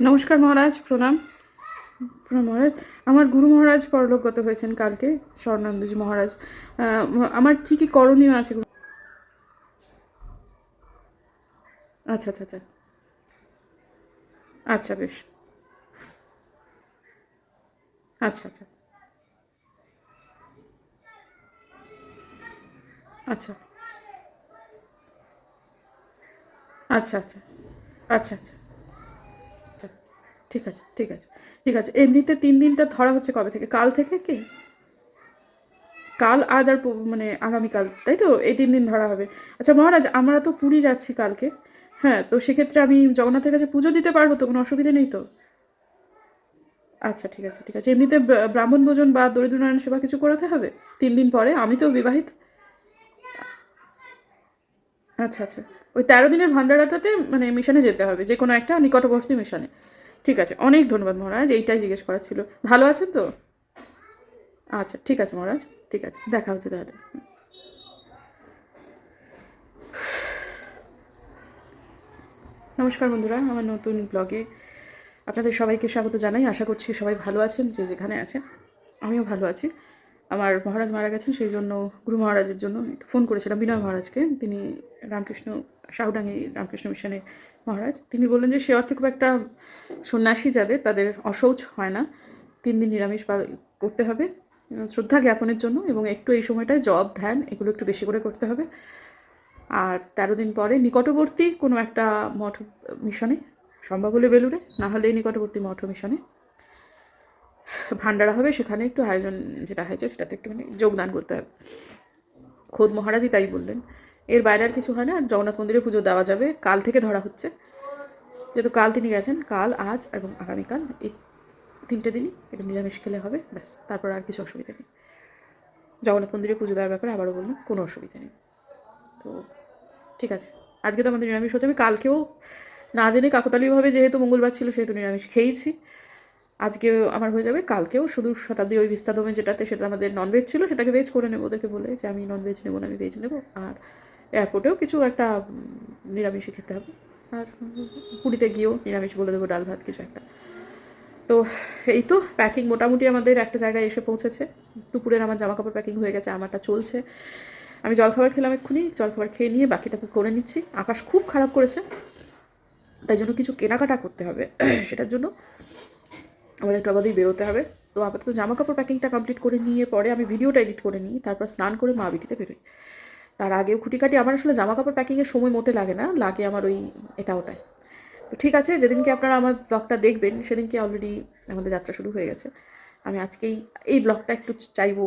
নমস্কার মহারাজ, প্রণাম। প্রণাম মহারাজ, আমার গুরু মহারাজ পরলোকগত হয়েছেন কালকে, স্বর্ণানন্দজি মহারাজ। আমার কী কী করণীয় আছে? আচ্ছা আচ্ছা আচ্ছা। আচ্ছা বেশ। আচ্ছা আচ্ছা। আচ্ছা। আচ্ছা আচ্ছা। আচ্ছা আচ্ছা। ঠিক আছে ঠিক আছে ঠিক আছে। এমনিতে তিন দিনটা ধরা হচ্ছে কবে থেকে? কাল থেকে কি? কাল, আজ আর মানে আগামীকাল, তাই তো? এই তিন দিন ধরা হবে। আচ্ছা মহারাজ, আমরা তো পুরী যাচ্ছি কালকে। হ্যাঁ তো সেক্ষেত্রে আমি জগন্নাথের কাছে পুজো দিতে পারব তো? কোনো অসুবিধা নেই তো? আচ্ছা ঠিক আছে ঠিক আছে। এমনিতে ব্রাহ্মণ ভোজন বা দরিদ্র নারায়ণ সেবা কিছু করাতে হবে? তিন দিন পরে? আমি তো বিবাহিত। আচ্ছা আচ্ছা। ওই তেরো দিনের ভান্ডারাটাতে মানে মিশনে যেতে হবে। যে কোনো একটা নিকটবর্তী মিশনে। ঠিক আছে, অনেক ধন্যবাদ মহারাজ, এইটাই জিজ্ঞেস করার ছিল। ভালো আছেন তো? আচ্ছা ঠিক আছে মহারাজ, ঠিক আছে, দেখা হচ্ছে তাহলে। নমস্কার বন্ধুরা, আমার নতুন ব্লগে আপনাদের সবাইকে স্বাগত জানাই। আশা করছি সবাই ভালো আছেন, যে যেখানে আছেন, আমিও ভালো আছি। আমার মহারাজ মারা গেছেন, সেই জন্য গুরু মহারাজের জন্য ফোন করেছিলাম, বিনয় মহারাজকে। তিনি রামকৃষ্ণ শাহুডাঙ্গি রামকৃষ্ণ মিশনের মহারাজ, তিনি বললেন যে সে অর্থে খুব একটা সন্ন্যাসী যাদের, তাদের অশৌচ হয় না। তিন দিন নিরামিষ করতে হবে শ্রদ্ধা জ্ঞাপনের জন্য এবং একটু এই সময়টায় জব, ধ্যান, এগুলো একটু বেশি করে করতে হবে। আর তেরো দিন পরে নিকটবর্তী কোনো একটা মঠ মিশনে সম্ভব হলে বেলুড়ে, না হলে নিকটবর্তী মঠ মিশনে ভান্ডারা হবে, সেখানে একটু আয়োজন যেটা হয়েছে সেটাতে একটুখানি যোগদান করতে হবে। খোদ মহারাজই তাই বললেন। এর বাইরে আর কিছু হয় না, আর জগন্নাথ মন্দিরে পুজো দেওয়া যাবে। কাল থেকে ধরা হচ্ছে। যেহেতু কাল তিনি গেছেন, কাল, আজ এবং আগামীকাল, এই তিনটে দিনই এটা নিরামিষ খেলে হবে, ব্যাস, তারপর আর কিছু অসুবিধা নেই। জগন্নাথ মন্দিরে পুজো দেওয়ার ব্যাপারে আবারও বললাম, কোনো অসুবিধা নেই। তো ঠিক আছে, আজকে তো আমাদের নিরামিষ হচ্ছে। আমি কালকেও না জেনে কাকতালীয়ভাবে যেহেতু মঙ্গলবার ছিল, সেহেতু নিরামিষ খেয়েছি। আজকে আমার হয়ে যাবে, কালকেও শুধু শতাব্দী ওই বিস্তাদমে যেটাতে সেটা আমাদের ননভেজ ছিল, সেটাকে ভেজ করে নেব ওদেরকে বলে যে, আমি ননভেজ নেব না, আমি ভেজ নেব। আর এয়ারপোর্টেও কিছু একটা নিরামিষই খেতে হবে। আর পুরীতে গিয়েও নিরামিষ বলে দেবো, ডাল ভাত কিছু একটা। তো এই তো প্যাকিং মোটামুটি আমাদের একটা জায়গায় এসে পৌঁছেছে। দুপুরের আমার জামা কাপড় প্যাকিং হয়ে গেছে, আমারটা চলছে। আমি জলখাবার খেলাম এক্ষুনি, জলখাবার খেয়ে নিয়ে বাকিটাকে করে নিচ্ছি। আকাশ খুব খারাপ করেছে, তাই জন্য কিছু কেনাকাটা করতে হবে, সেটার জন্য আমাদের একটু আবাদেই বেরোতে হবে। তো আপাতত জামা কাপড় প্যাকিংটা কমপ্লিট করে নিয়ে পরে আমি ভিডিওটা এডিট করে নিই, তারপর স্নান করে মা বিটিতে বেরোই। তার আগেও খুঁটিকাটি, আমার আসলে জামা কাপড় প্যাকিংয়ের সময় মোটে লাগে না, লাগে আমার ওই এটা ওটাই তো ঠিক আছে, যেদিনকে আপনারা আমার ব্লগটা দেখবেন, সেদিনকে অলরেডি আমাদের যাত্রা শুরু হয়ে গেছে। আমি আজকেই এই ব্লগটা একটু চাইব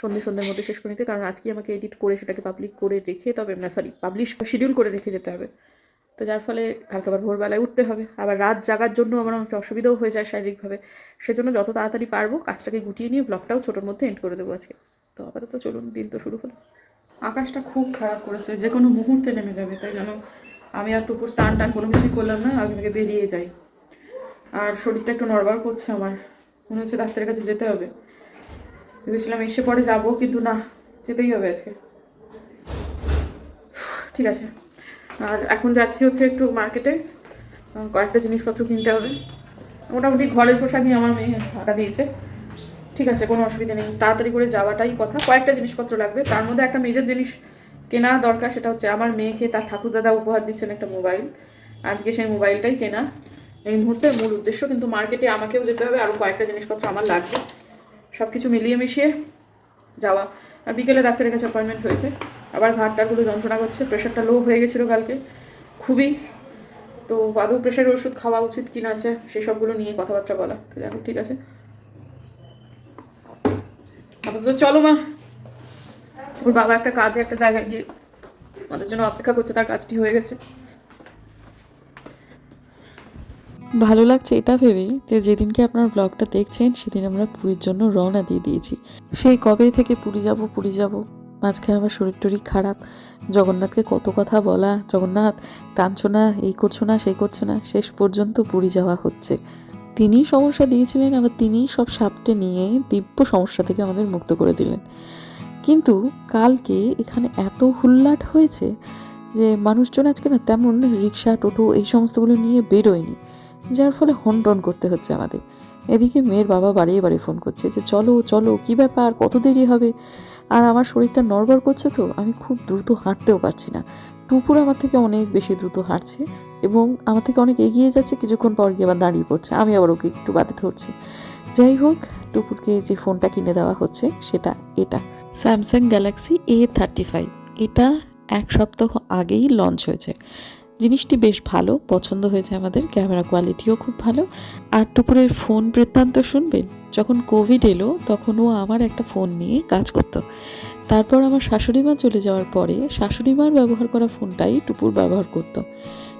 সন্ধে সন্ধ্যের মধ্যে শেষ করে নিতে, কারণ আজকেই আমাকে এডিট করে সেটাকে পাবলিক করে রেখে, তবে না সরি পাবলিশ শিডিউল করে রেখে যেতে হবে। তো যার ফলে কালকে আবার ভোরবেলায় উঠতে হবে। আবার রাত জাগার জন্য আমার অনেকটা অসুবিধাও হয়ে যায় শারীরিকভাবে। সেজন্য যত তাড়াতাড়ি পারব, কাজটাকে গুটিয়ে নিয়ে ব্লগটাও ছোটোর মধ্যে এন্ড করে দেবো আজকে। তো আপাতত চলুন, দিন তো শুরু হলো। আকাশটা খুব খারাপ করেছে, যে কোনো মুহূর্তে নেমে যাবে, তাই যেন আমি আর টুকুর স্টান টান কোনো কিছুই করলাম না, আগে থেকে বেরিয়ে যাই। আর শরীরটা একটু নড়বড় করছে আমার, মনে হচ্ছে ডাক্তারের কাছে যেতে হবে। ভেবেছিলাম এসে পরে যাব, কিন্তু না, যেতেই হবে আজকে। ঠিক আছে, আর এখন যাচ্ছি হচ্ছে একটু মার্কেটে কয়েকটা জিনিসপত্র কিনতে হবে। মোটামুটি ঘরের পোশাকই আমার মেয়ে টাকা দিয়েছে। ঠিক আছে, কোনো অসুবিধা নেই। তাড়াতাড়ি করে যাওয়াটাই কথা। কয়েকটা জিনিসপত্র লাগবে। তার মধ্যে একটা মেজর জিনিস কেনা দরকার, সেটা হচ্ছে আমার মেয়েকে তার ঠাকুরদাদা উপহার দিচ্ছেন একটা মোবাইল। আজকে সেই মোবাইলটাই কেনা। এই মুহূর্তে মূল উদ্দেশ্য, কিন্তু মার্কেটে আমাকেও যেতে হবে। আরও কয়েকটা জিনিসপত্র আমার লাগবে। সব কিছু মিলিয়ে মিশিয়ে যাওয়া। আর বিকেলে ডাক্তারের কাছে অ্যাপয়েন্টমেন্ট হয়েছে। আবার ঘাটটাগুলো যন্ত্রণা করছে। প্রেশারটা লো হয়ে গেছিল কালকে। খুবই। তো আদৌ প্রেশারের ওষুধ খাওয়া উচিত কি না আছে সেসবগুলো নিয়ে কথাবার্তা বলা। তো দেখো ঠিক আছে। আপাতত চলো মা। ওর বাবা একটা কাজে একটা জায়গায় গিয়ে আমাদের জন্য অপেক্ষা করছে, তার কাজটি হয়ে গেছে। ভালো লাগছে এটা ভেবে যে যেদিনকে আপনার ব্লগটা দেখছেন, সেদিন আমরা পুরীর জন্য রওনা দিয়ে দিয়েছি। সেই কবে থেকে পুরী যাব পুরী যাব, মাঝখানে আমার শরীর টরীর খারাপ। জগন্নাথকে কত কথা বলা, জগন্নাথ টানছো না, এই করছ না, সেই করছ না, শেষ পর্যন্ত পুরী যাওয়া হচ্ছে। তিনিই সমস্যা দিয়েছিলেন, আবার তিনিই সব সাপটে নিয়ে দিব্য সমস্যা থেকে আমাদের মুক্ত করে দিলেন। কিন্তু কালকে এখানে এত হুল্লাট হয়েছে যে মানুষজন আজকে না তেমন রিক্সা, টোটো এই সমস্তগুলো নিয়ে বেরোয়নি, যার ফলে হন টন করতে হচ্ছে আমাদের। এদিকে মেয়ের বাবা বাড়িয়ে বাড়িয়ে ফোন করছে যে, চলো চলো, কি ব্যাপার? কত দেরি হবে? আর আমার শরীরটা নড়বড় করছে তো, আমি খুব দ্রুত হাঁটতেও পারছি না। টুপুর আমার থেকে অনেক বেশি দ্রুত হাঁটছে এবং আমার থেকে অনেক এগিয়ে যাচ্ছে, কিছুক্ষণ পর গিয়ে আবার দাঁড়িয়ে পড়ছে। আমি আবার ওকে একটু বাদে ধরছি। যাই হোক, টুপুরকে যে ফোনটা কিনে দেওয়া হচ্ছে, সেটা এটা। Samsung Galaxy A thirty five এটা এক সপ্তাহ আগেই লঞ্চ হয়েছে। জিনিসটি বেশ ভালো, পছন্দ হয়েছে আমাদের। ক্যামেরা কোয়ালিটিও খুব ভালো। আর টুপুরের ফোন বৃত্তান্ত শুনবেন। যখন কোভিড এলো, তখন ও আমার একটা ফোন নিয়ে কাজ করতো। তারপর আমার শাশুড়ি মা চলে যাওয়ার পরে শাশুড়ি মার ব্যবহার করা ফোনটাই টুপুর ব্যবহার করতো।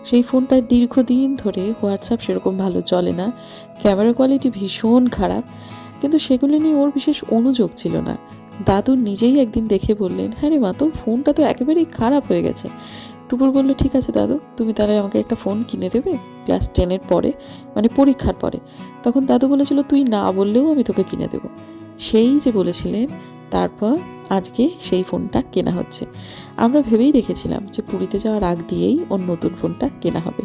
সেই ফোনটায় দীর্ঘদিন ধরে হোয়াটসঅ্যাপ সেরকম ভালো চলে না। ক্যামেরা কোয়ালিটি ভীষণ খারাপ, কিন্তু সেগুলি নিয়ে ওর বিশেষ অনুযোগ ছিল না। দাদু নিজেই একদিন দেখে বললেন হ্যাঁ রে মা, তোর ফোনটা তো একেবারেই খারাপ হয়ে গেছে। টুপুর বলল, ঠিক আছে দাদু, তুমি তাহলে আমাকে একটা ফোন কিনে দেবে ক্লাস টেনের পরে মানে পরীক্ষার পরে। তখন দাদু বলেছিল, তুই না বললেও আমি তোকে কিনে দেবো। সেই যে বলেছিলেন তারপর আজকে সেই ফোনটা কেনা হচ্ছে। আমরা ভেবেই রেখেছিলাম যে পুরীতে যাওয়ার আগ দিয়েই ওর নতুন ফোনটা কেনা হবে।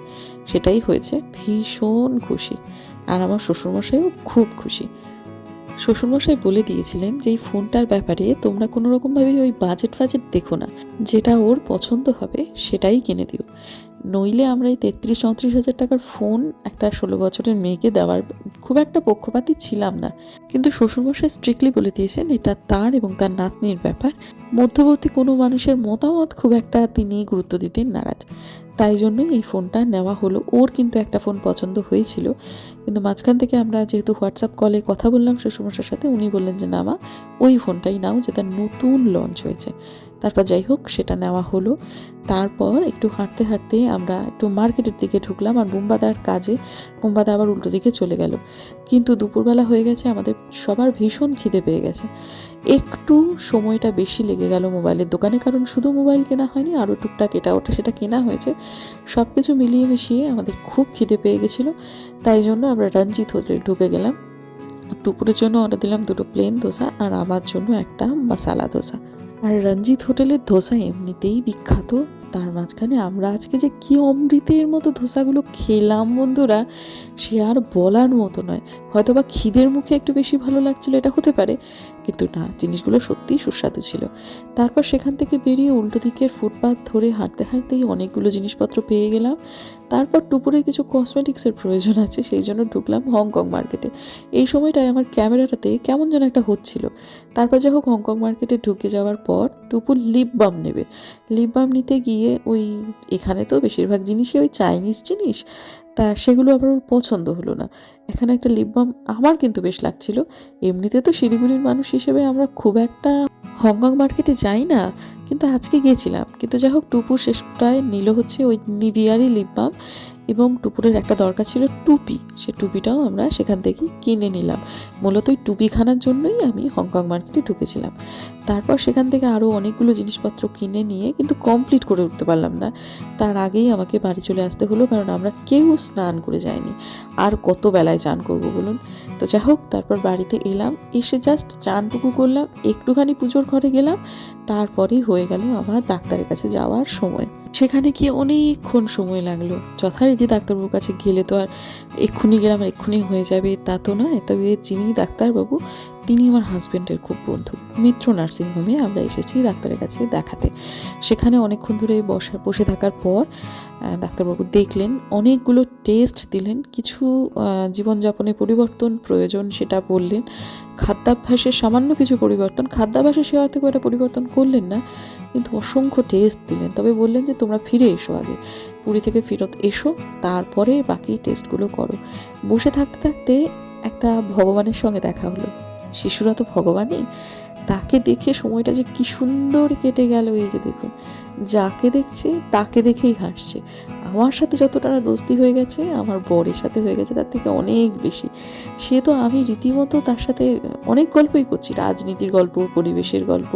সেটাই হয়েছে ভীষণ খুশি। আর আমার শ্বশুরমশাইও খুব খুশি। শ্বশুরমশাই বলে দিয়েছিলেন যে এই ফোনটার ব্যাপারে তোমরা কোনো রকমভাবে ওই বাজেট ফাজেট দেখো না। যেটা ওর পছন্দ হবে সেটাই কিনে দিও। নইলে আমরা এই তেত্রিশ, চৌত্রিশ হাজার টাকার ফোন একটা ষোলো বছরের মেয়েকে দেওয়ার খুব একটা পক্ষপাতী ছিলাম না। কিন্তু শ্বশুরমশাই স্ট্রিক্টলি বলে দিয়েছেন, এটা তার এবং তার নাতনির ব্যাপার। মধ্যবর্তী কোনো মানুষের মতামত খুব একটা তিনি গুরুত্ব দিতেন নারাজ। তাই জন্যই এই ফোনটা নেওয়া হলো। ওর কিন্তু একটা ফোন পছন্দ হয়েছিল। কিন্তু মাঝখান থেকে আমরা যেহেতু হোয়াটসঅ্যাপ কলে কথা বললাম শ্বশুরমশার সাথে, উনি বললেন যে, না মা, ওই ফোনটাই নাও, যেটা নতুন লঞ্চ হয়েছে। তারপর যাই হোক, সেটা নেওয়া হলো। তারপর একটু হাঁটতে হাঁটতে আমরা একটু মার্কেটের দিকে ঢুকলাম আর বুম্বাদার কাজে, বুম্বাদা আবার উল্টো দিকে চলে গেল। কিন্তু দুপুরবেলা হয়ে গেছে, আমাদের সবার ভীষণ খিদে পেয়ে গেছে। একটু সময়টা বেশি লেগে গেল মোবাইলের দোকানে, কারণ শুধু মোবাইল কেনা হয়নি, আরও টুকটাক এটা ওটা সেটা কেনা হয়েছে। সব কিছু মিলিয়ে মিশিয়ে আমাদের খুব খিদে পেয়ে গেছিল। তাই জন্য আমরা রঞ্জিত হোটেলে ঢুকে গেলাম। টুপুরের জন্য অর্ডার দিলাম দুটো প্লেন ধোসা আর আমার জন্য একটা মশালা ধোসা আর রঞ্জিত হোটেলের ধোসা এমনিতেই বিখ্যাত। তার মাঝখানে আমরা আজকে যে কি অমৃতের মতো ধোসাগুলো খেলাম বন্ধুরা, সে আর বলার মতো নয়। হয়তো বা খিদের মুখে একটু বেশি ভালো লাগছিল, এটা হতে পারে। কিন্তু না, জিনিসগুলো সত্যিই সুস্বাদু ছিল। তারপর সেখান থেকে বেরিয়ে উল্টো দিকের ফুটপাথ ধরে হাঁটতে হাঁটতেই অনেকগুলো জিনিসপত্র পেয়ে গেলাম। তারপর টুপুরে কিছু কসমেটিক্সের প্রয়োজন আছে, সেই জন্য ঢুকলাম হংকং মার্কেটে এই সময়টায় আমার ক্যামেরাটাতে কেমন যেন একটা হচ্ছিল তারপর যাই হোক হংকং মার্কেটে ঢুকে যাওয়ার পর টুপুর লিপ বাম নেবে। লিপ বাম নিতে গিয়ে ওই এখানে তো বেশিরভাগ জিনিসই ওই চাইনিজ জিনিস। তা সেগুলো আবার ওর পছন্দ হলো না। এখানে একটা লিপ বাম আমার কিন্তু বেশ লাগছিল। এমনিতে তো শিলিগুড়ির মানুষ হিসেবে আমরা খুব একটা হংকং মার্কেটে যাই না, কিন্তু আজকে গিয়েছিলাম কিন্তু যাই হোক, টুপুর শেষটায় নিল হচ্ছে ওই নিভিয়ারই লিপ বাম এবং টুপুরের একটা দরকার ছিল টুপি। সে টুপিটাও আমরা সেখান থেকে কিনে নিলাম। মূলত ওই টুপিখানার জন্যই আমি হংকং মার্কেটে ঢুকেছিলাম। তারপর সেখান থেকে আরও অনেকগুলো জিনিসপত্র কিনে নিয়ে কিন্তু কমপ্লিট করে উঠতে পারলাম না। তার আগেই আমাকে বাড়ি চলে আসতে হলো কারণ আমরা কেউ স্নান করে যাইনি। আর কত বেলায় চান করব বলুন? তো যাই হোক, তারপর বাড়িতে এলাম, এসে জাস্ট চানটুকু করলাম, একটুখানি পুজোর ঘরে গেলাম, তারপরেই হয়ে গেল আমার ডাক্তারের কাছে যাওয়ার সময়। সেখানে গিয়ে অনেকক্ষণ সময় লাগল। যথারীতি ডাক্তারবাবুর কাছে গেলে তো আর এক্ষুনি গেলাম এক্ষুনি হয়ে যাবে, তা তো নয়। তবে যিনি ডাক্তারবাবু তিনি আমার হাজব্যান্ডের খুব বন্ধু। মিত্র নার্সিংহোমে আমরা এসেছি ডাক্তারের কাছে দেখাতে। সেখানে অনেকক্ষণ ধরে বসা, বসে থাকার পর ডাক্তারবাবু দেখলেন, অনেকগুলো টেস্ট দিলেন, কিছু জীবনযাপনে পরিবর্তন প্রয়োজন সেটা বললেন খাদ্যাভ্যাসের সামান্য কিছু পরিবর্তন, খাদ্যাভ্যাসে সে হয়তো একটা পরিবর্তন করলেন না, কিন্তু অসংখ্য টেস্ট দিলেন। তবে বললেন যে, তোমরা ফিরে এসো আগে, পুরী থেকে ফেরত এসো, তারপরে বাকি টেস্টগুলো করো। বসে থাকতে থাকতে একটা ভগবানের সঙ্গে দেখা হলো। শিশুরা তো ভগবানই। তাকে দেখে সময়টা যে কি সুন্দর কেটে গেল এই যে দেখুন। যাকে দেখছে, তাকে দেখেই হাসছে। আমার সাথে যতটা দোস্তি হয়ে গেছে, আমার বরের সাথে হয়ে গেছে, তার থেকে অনেক বেশি। সে তো আমি রীতিমতো তার সাথে অনেক গল্পই করছি। রাজনীতির গল্প, পরিবেশের গল্প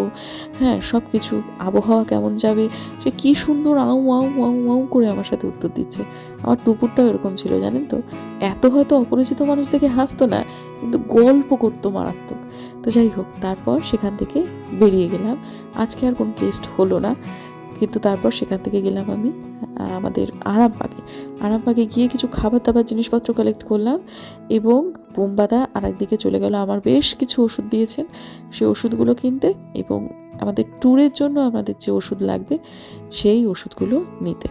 হ্যাঁ সব কিছু আবহাওয়া কেমন যাবে? সে কি সুন্দর আউ আউ আউ আউ করে আমার সাথে উত্তর দিচ্ছে। আমার টুপুরটাও এরকম ছিল, জানেন তো? এত হয়তো অপরিচিত মানুষ দেখে হাসতো না, কিন্তু গল্প করতো মারাত্মক। তো যাই হোক, তারপর সেখান থেকে বেরিয়ে গেলাম। আজকে আর কোনো টেস্ট হলো না, কিন্তু তারপর সেখান থেকে গেলাম আমি আমাদের আরামবাগে। আরামবাগে গিয়ে কিছু খাবার দাবার জিনিসপত্র কালেক্ট করলাম এবং বোমবাদা আর একদিকে চলে গেল। আমার বেশ কিছু ওষুধ দিয়েছেন। সেই ওষুধগুলো কিনতে এবং আমাদের ট্যুরের জন্য আমাদের যে ওষুধ লাগবে, সেই ওষুধগুলো নিতে।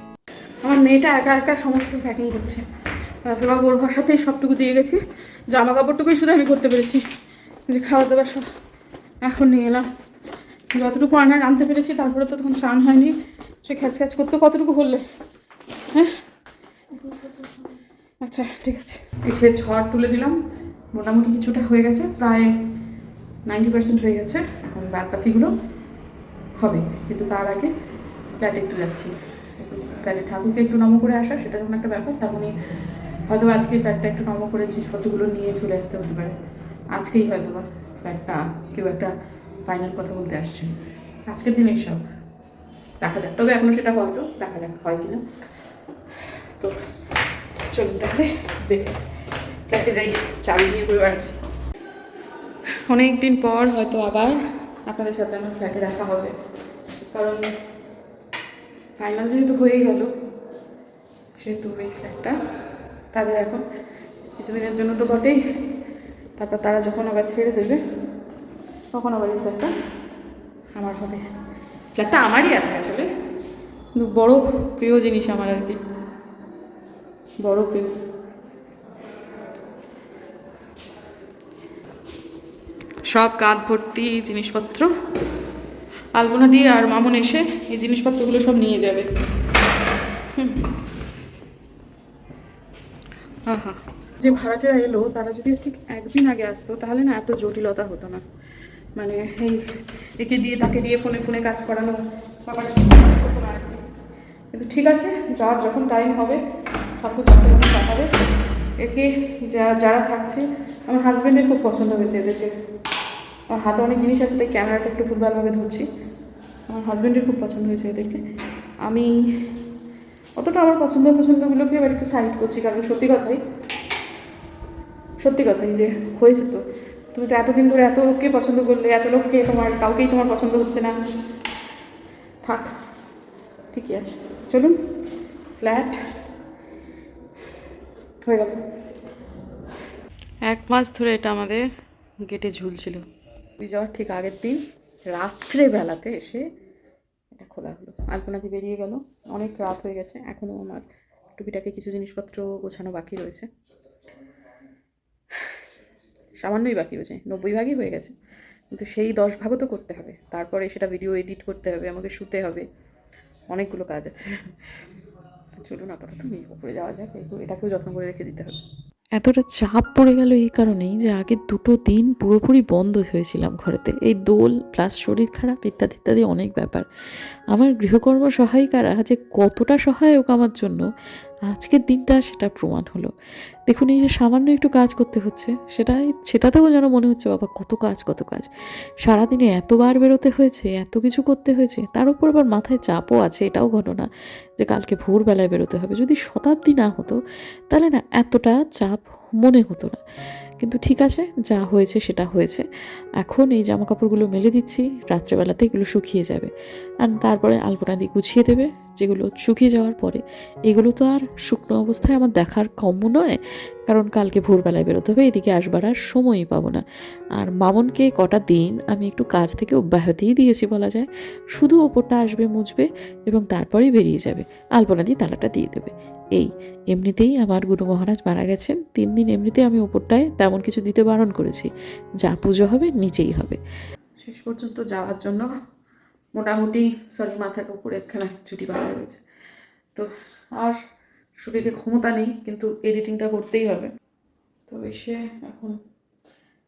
আমার মেয়েটা একা একা সমস্ত প্যাকিং করছে। তারপর বাবা ওর ভরসাতেই সবটুকু দিয়ে গেছি। জামা কাপড়টুকুই শুধু আমি করতে পেরেছি। যে খাওয়া দাওয়া সব এখন নিয়ে এলাম। যতটুকু আনার আনতে পেরেছি, তারপরে তো তখন চান হয়নি। সে খ্যাচ খ্যাচ করতে কতটুকু করলে হ্যাঁ? আচ্ছা ঠিক আছে। এসে ঝড় তুলে দিলাম। মোটামুটি কিছুটা হয়ে গেছে, প্রায় নাইনটি পার্সেন্ট হয়ে গেছে। এখন বাদ বাকিগুলো হবে। কিন্তু তার আগে ফ্ল্যাটে একটু যাচ্ছি। ফ্ল্যাটে ঠাকুরকে একটু নম করে আসা, সেটা যখন একটা ব্যাপার তেমনই হয়তো আজকে ফ্ল্যাটটা একটু নম করে জিনিসপত্রগুলো নিয়ে চলে আসতে হতে পারে। আজকেই হয়তো বা ফ্ল্যাটটা কেউ একটা ফাইনাল কথা বলতে আসছে। আজকের দিন সব দেখা যাক, তবে এখনও সেটা হয়তো দেখা যাক হয় কিনা। তো চলুন তাহলে ফ্ল্যাটে যাই চাবি নিয়ে ঘুরে বেড়াচ্ছি। অনেক দিন পর হয়তো আবার আপনাদের সাথে আমার ফ্ল্যাটে দেখা হবে, কারণ ফাইনাল যেহেতু হয়ে গেল সেহেতু এই ফ্ল্যাটটা তাদের এখন কিছুদিনের জন্য তো বটেই। তারপর তারা যখন আবার ছেড়ে দেবে, তখন আবার এই ফ্ল্যাটটা আমার হবে। ফ্ল্যাটটা আমারই আছে আসলে। কিন্তু বড় প্রিয় জিনিস আমার আর কি। বড় প্রিয়। সব কাঁধ ভর্তি জিনিসপত্র। আলপনা দিয়ে আর মামুন এসে এই জিনিসপত্রগুলো সব নিয়ে যাবে। হুম। আহা। যে ভাড়াটেরা এলো, তারা যদি ঠিক একদিন আগে আসতো, তাহলে না এত জটিলতা হতো না। মানে এই একে দিয়ে, তাকে দিয়ে ফোনে ফোনে কাজ করানো হতো না আর কিন্তু ঠিক আছে, যার যখন টাইম হবে, ঠাকুর যখন পাঠাবে। একে যা, যারা থাকছে, আমার হাজব্যান্ডের খুব পছন্দ হয়েছে এদেরকে। আমার হাতে অনেক জিনিস আছে, তাই ক্যামেরাটা একটু ভুলভালভাবে ধরছি। আমার হাজব্যান্ডের খুব পছন্দ হয়েছে এদেরকে। আমি অতটা আমার পছন্দ পছন্দগুলোকে এবার একটু সাইড করছি, কারণ সত্যি কথাই সত্যি কথাই যে হয়েছে তো। তুমি তো এতদিন ধরে এত লোককে পছন্দ করলে, এত লোককে তোমার, কাউকেই তোমার পছন্দ হচ্ছে না। থাক, ঠিকই আছে। চলুন ফ্ল্যাট হয়ে গেল। এক মাস ধরে এটা আমাদের গেটে ঝুলছিল। যাওয়ার ঠিক আগের দিন রাত্রে বেলাতে এসে এটা খোলা হলো। আলপনাদি বেরিয়ে গেল। অনেক রাত হয়ে গেছে। এখনও আমার টুপিটাকে কিছু জিনিসপত্র গোছানো বাকি রয়েছে। সামান্যই বাকি রয়েছে। নব্বই ভাগই হয়ে গেছে। কিন্তু সেই দশ ভাগও তো করতে হবে। তারপরে সেটা ভিডিও এডিট করতে হবে, আমাকে শুতে হবে। অনেকগুলো কাজ আছে। চলুন আপাতত নিয়ে উপরে যাওয়া যাক। এটাকেও যত্ন করে রেখে দিতে হবে। এতটা চাপ পড়ে গেল এই কারণেই যে আগে দুটো দিন পুরোপুরি বন্ধ হয়েছিলাম ঘরেতে। এই দোল প্লাস শরীর খারাপ ইত্যাদি ইত্যাদি অনেক ব্যাপার। আমার গৃহকর্ম সহায়িকারা যে কতটা সহায়ক আমার জন্য আজকের দিনটা সেটা প্রমাণ হলো। দেখুন, এই যে সামান্য একটু কাজ করতে হচ্ছে, সেটাই, সেটাতেও যেন মনে হচ্ছে, বাবা, কত কাজ কত কাজ। সারাদিনে এতবার বেরোতে হয়েছে, এত কিছু করতে হয়েছে, তার উপর আবার মাথায় চাপও আছে, এটাও ঘটনা যে কালকে ভোরবেলায় বেরোতে হবে। যদি শতাব্দী না হতো, তাহলে না, এতটা চাপ মনে হতো না। কিন্তু ঠিক আছে, যা হয়েছে, সেটা হয়েছে। এখন এই জামা কাপড়গুলো মেলে দিচ্ছি, রাত্রেবেলাতে এগুলো শুকিয়ে যাবে। আর তারপরে আলপনা দিয়ে গুছিয়ে দেবে যেগুলো শুকিয়ে যাওয়ার পরে, এগুলো তো আর শুকনো অবস্থায় আমার দেখার কম্য নয়, কারণ কালকে ভোরবেলায় বেরোতে হবে, এদিকে আসবার আর সময়ই পাবো না। আর মামনকে কটা দিন আমি একটু কাজ থেকে অব্যাহতিই দিয়েছি বলা যায়, শুধু ওপরটা আসবে, মুছবে এবং তারপরেই বেরিয়ে যাবে, আলপনা দিয়ে তালাটা দিয়ে দেবে। এই, এমনিতেই আমার গুরু মহারাজ মারা গেছেন, তিন দিন এমনিতেই আমি ওপরটায় তেমন কিছু দিতে বারণ করেছি, যা পুজো হবে, নিচেই হবে। শেষ পর্যন্ত যাওয়ার জন্য মোটামুটি সরি মাথার উপরে একখানা ছুটি পাওয়া রয়েছে। তো আর শরীরে ক্ষমতা নেই, কিন্তু এডিটিংটা করতেই হবে। তো এসে এখন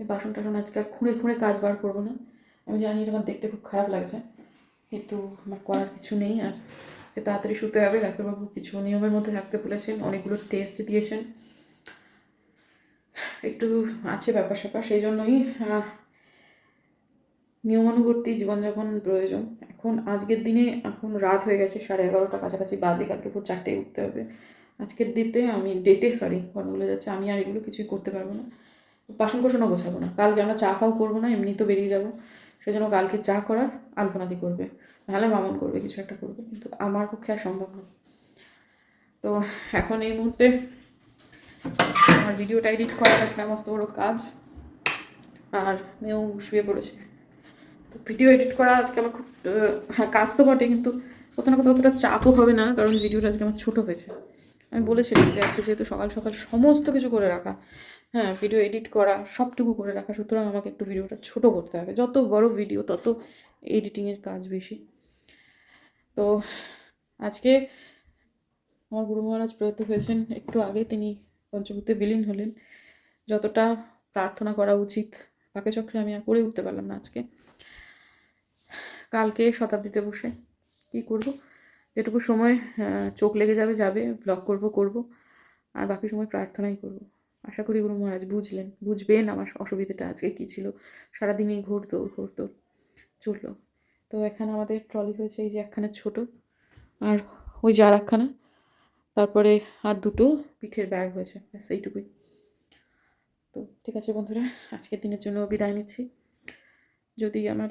এই বাসন টাসন আজকে আর খুঁড়ে খুঁড়ে কাজ বার করব না। আমি জানি এটা আমার দেখতে খুব খারাপ লাগছে, কিন্তু আমার করার কিছু নেই আর তাড়াতাড়ি শুতে হবে। ডাক্তারবাবু কিছু নিয়মের মধ্যে রাখতে বলেছেন, অনেকগুলো টেস্ট দিয়েছেন। একটু আছে ব্যাপার স্যাপার সেই জন্যই নিয়মানুবর্তী জীবনযাপন প্রয়োজন। এখন আজকের দিনে এখন রাত হয়ে গেছে, সাড়ে এগারোটা কাছাকাছি বাজে, কালকে ভোর চারটেয় উঠতে হবে। আজকের দিতে আমি ডেটে সরি গন্ডগোলে যাচ্ছে, আমি আর এগুলো কিছুই করতে পারব না। বাসন কোসনও গোছাবো না। কালকে আমরা চা ফাও করব না, এমনি তো বেরিয়ে যাব। সেজন্য কালকে চা করার আলপনাদি করবে। ভালো মামন করবে, কিছু একটা করবে, কিন্তু আমার পক্ষে আর সম্ভব না। তো এখন এই মুহূর্তে আমার ভিডিওটা এডিট করা, একটা মস্ত বড় কাজ। আর মেয়েও শুয়ে পড়েছে। তো ভিডিও এডিট করা আজকে আমার খুব হ্যাঁ কাজ তো বটে কিন্তু কোথাও না কোথাও অতটা চাপও হবে না, কারণ ভিডিওটা আজকে আমার ছোটো হয়েছে। আমি বলেছিলাম যে আজকে যেহেতু সকাল সকাল সমস্ত কিছু করে রাখা হ্যাঁ ভিডিও এডিট করা, সবটুকু করে রাখা, সুতরাং আমাকে একটু ভিডিওটা ছোট করতে হবে। যত বড় ভিডিও তত এডিটিংয়ের কাজ বেশি। তো আজকে আমার গুরু মহারাজ প্রয়াত হয়েছেন, একটু আগে তিনি পঞ্চভূতে বিলীন হলেন। যতটা প্রার্থনা করা উচিত, পাকে চক্রে আমি আর করে উঠতে পারলাম না আজকে। কালকে শতাব্দীতে বসে কি করব? যেটুকু সময় চোখ লেগে যাবে যাবে ব্লগ করব করব, আর বাকি সময় প্রার্থনাই করব। আশা করি গুরু মহারাজ বুঝলেন, বুঝবেন আমার অসুবিধাটা আজকে কী ছিল। সারাদিনই ঘোর দৌড় ঘোর দৌড় চলল। তো এখানে আমাদের ট্রলি হয়েছে এই যে একখানা ছোট, আর ওই যে আর একখানা, তারপরে আর দুটো পিঠের ব্যাগ হয়েছে, ব্যাস এইটুকুই। তো ঠিক আছে বন্ধুরা, আজকের দিনের জন্য বিদায় নিচ্ছি। যদি আমার